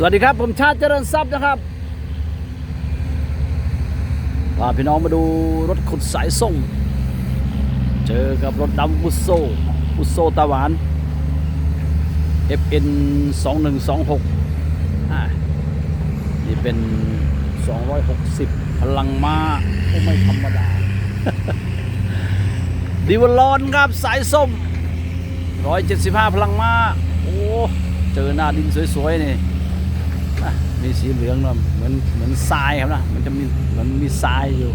สวัสดีครับ ผมชาติเจริญทรัพย์นะครับพาพี่น้องมาดูรถขุดสายส่ง เจอกับรถดำบุโซบุโซตาหวาน FN 2126อ่านี่เป็น 260 พลังม้าไม่ธรรมดา ดิวลอนครับสายส้ม 175 พลังม้าโอ้ เจอหน้าดินสวยๆนี่ มีสีเหลืองเนะเหมือนเหมือนทรายครับนะมันจะมีเหมือนมีทรายอยู่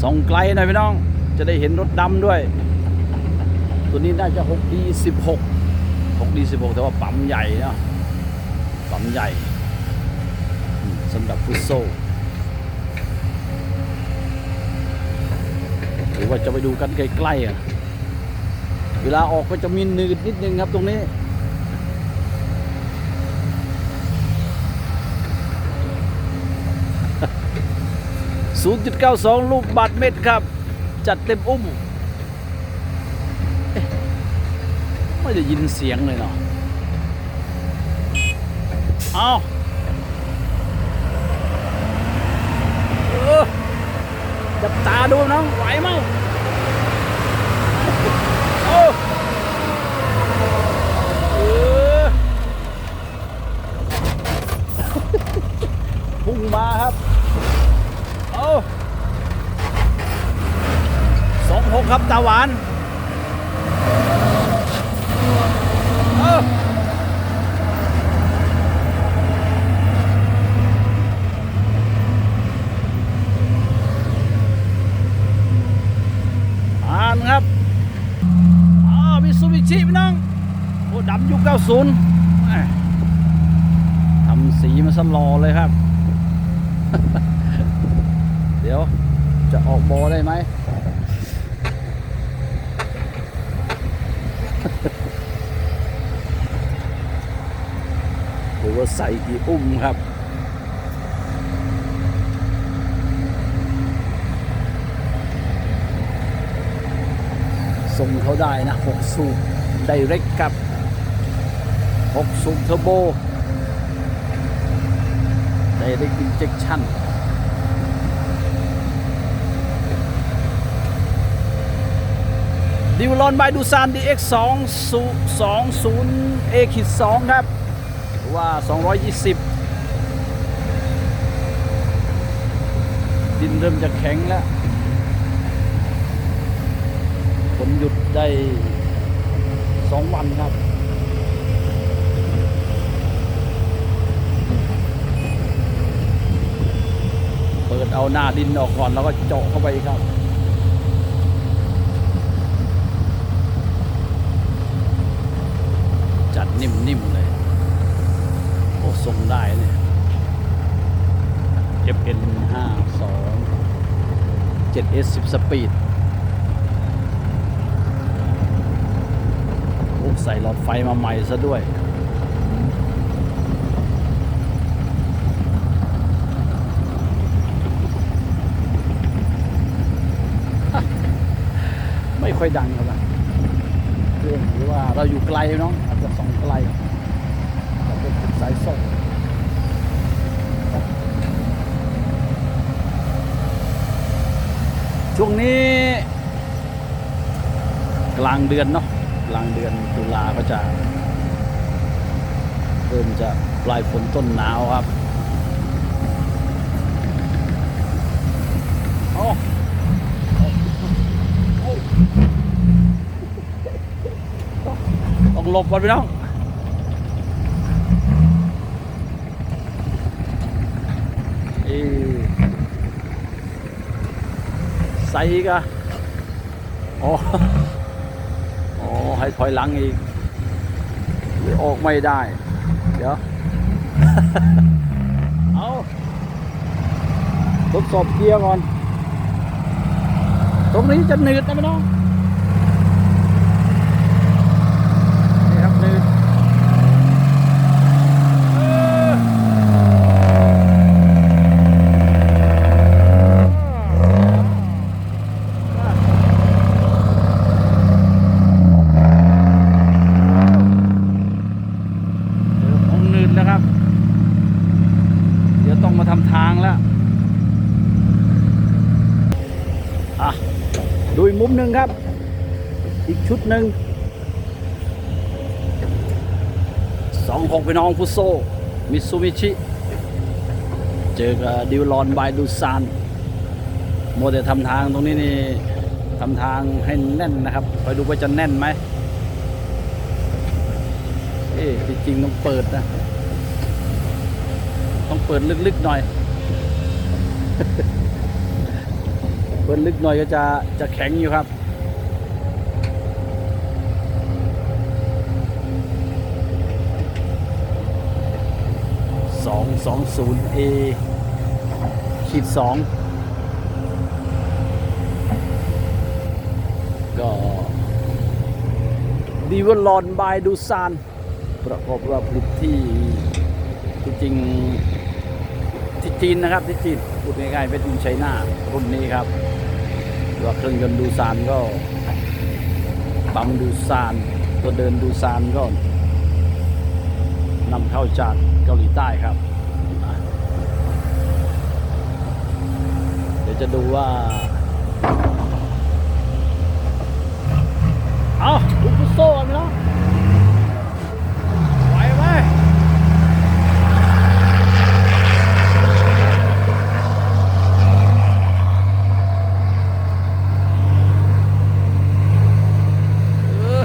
ส่องไกลหน่อยพี่น้อง จะได้เห็นรถดำด้วย ตัวนี้น่าจะ 6D 16 6D 16 แต่ว่าปั๊มใหญ่นะปั๊มใหญ่สำหรับฟุตโซหรือว่าจะไปดูกันใกล้ๆอะเวลาออกก็จะมีนืดนิดนึงครับตรงนี้ 0.92 ลูกบาทเมตรครับ จัดเต็มอุ้มไม่ได้ยินเสียงเลยเนาะเอาจับตาดูน้องไหวไหมโอ้พุ่งมาครับ อาสองหกครับตาหวานเอาอ่านครับอ้าวมิซูบิชิพี่น้อง โอ้ดำยุค90แหม่ทำสีมาสลอเลยครับ เดี๋ยวจะออกโบได้ไหม หรือว่าใส่กี่อุ้มครับส่งเขาได้นะ 6 สูบไดเรกครับ 6 สูบเทอร์โบไดเรกอินเจคชั่น ดิวลอนบายดูซาน DX 2 20 A ขีด2ครับหรือว่า 220 ดินเริ่มจะแข็งแล้วฝนหยุดได้ 2 วันครับเปิดเอาหน้าดินออกก่อนแล้วก็เจาะเข้าไปครับ จัด นิ่มๆเลย โอ้ทรงได้เนี่ย FN 52 7S 10สองเจ็ดเอสสิบสปีดโอ้ใส่หลอดไฟมาใหม่ซะด้วยไม่ค่อยดังครับล่เรื่องหรือว่าเราอยู่ไกลเนาะอาจจะ ส่องไกลเราเป็นสายส่งช่วงนี้ กลางเดือนเนาะกลางเดือนตุลาก็จะเริ่มจะปลายฝนต้นหนาวครับโอ้ ต้องหลบก่อนพี่น้องเอ้ใส่อีกอะอ๋ออ๋อให้ถอยหลังอีกหรือออกไม่ได้ เดี๋ยว เอาทดสอบเกียร์ก่อน ตรงนี้จะหนืดนะพี่น้อง นี่ครับนืดเออ หนึ่งครับ อีกชุดหนึ่งสองหกพี่น้องฟุตโซ มิซูมิชิ เจอกับดิวลอนบายดูซานโมแต่ทำทางตรงนี้นี่ทำทางให้แน่นนะครับคอยดูว่าจะแน่นไหมเอ๊ะจริงต้องเปิดนะ ต้องเปิดลึกๆหน่อย เปิดลึกหน่อยก็จะจะแข็งอยู่ครับ สองสองศูนย์เอขีดสองก็ดีวลอนบายดูซานประกอบว่าผลิตที่ที่จริงที่จีนนะครับที่จีนพูดง่ายๆเป็นไชน่ารุ่นนี้ครับ ว่าเครื่องยนต์ดูซานก็ปั๊มดูซานตัวเดินดูซานก็นำเข้าจากเกาหลีใต้ครับ เดี๋ยวจะดูว่า เอาดูกโซ่กันเนาะไหวไหมเออ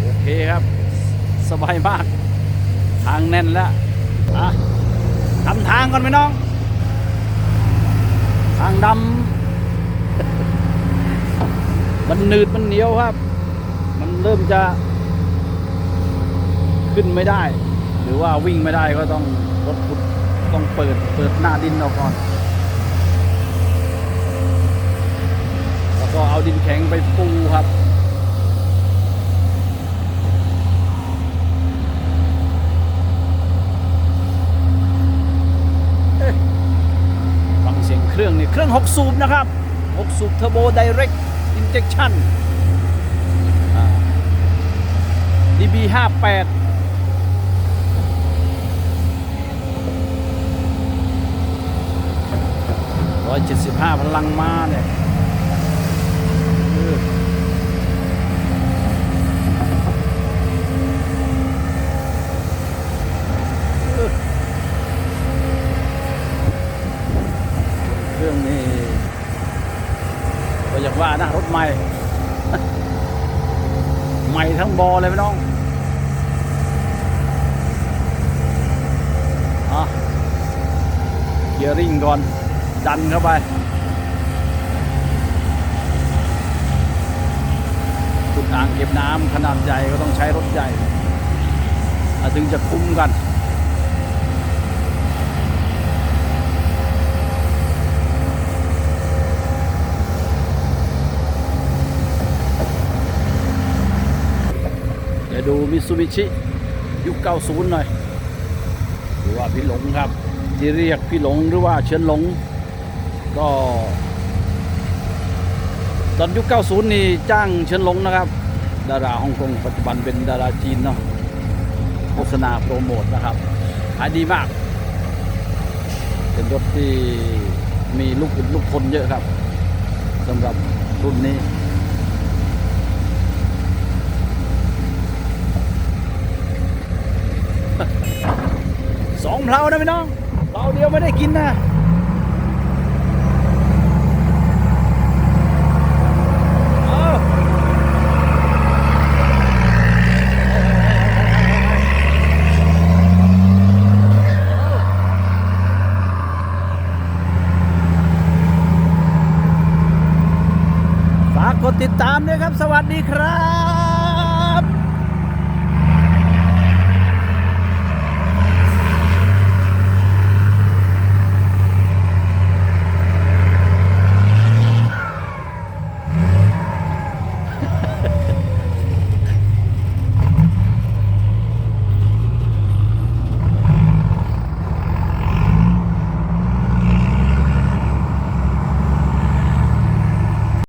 โอเคครับ สบายมาก ทาง แน่นแล้วอะทำทางก่อนไหมน้อง ทางดำมันหนืดมันเหนียวครับ มันเริ่มจะ ขึ้นไม่ได้ หรือว่าวิ่งไม่ได้ก็ต้องรถขุดต้องเปิดเปิดหน้าดินออกก่อนแล้วก็เอาดินแข็งไปปูครับ ฟัง เครื่องนี่เครื่อง 6 สูบนะครับ 6 สูบเทอร์โบไดเรกอินเจคชั่น DB 58ร้อยเจ็ดสิบห้าพลังม้าเนี่ยเออเออ เครื่องนี่ก็อยากว่านะรถใหม่ ใหม่ทั้งบอเลยพี่น้องอะเกียร์ริ่งก่อน ดันเข้าไป ขุดอ่างเก็บน้ำขนาดใหญ่ก็ต้องใช้รถใหญ่ ถึงจะคุ้มกันเดี๋ยวดูมิซูบิชิยุค 90 หน่อย หรือว่าพี่หลงครับ ที่เรียกพี่หลงหรือว่าเชิญหลง ก็ ตอนยุค 90 นี่จ้างเชิญหลงนะครับ ดาราฮ่องกงปัจจุบันเป็นดาราจีนเนาะโฆษณาโปรโมทนะครับขายดีมาก เป็นรถที่มีลูกลูกคนเยอะครับสำหรับรุ่นนี้สองเพลานะพี่น้อง เดียวไม่ได้กินนะกดติดตามด้วยครับ สวัสดีครับ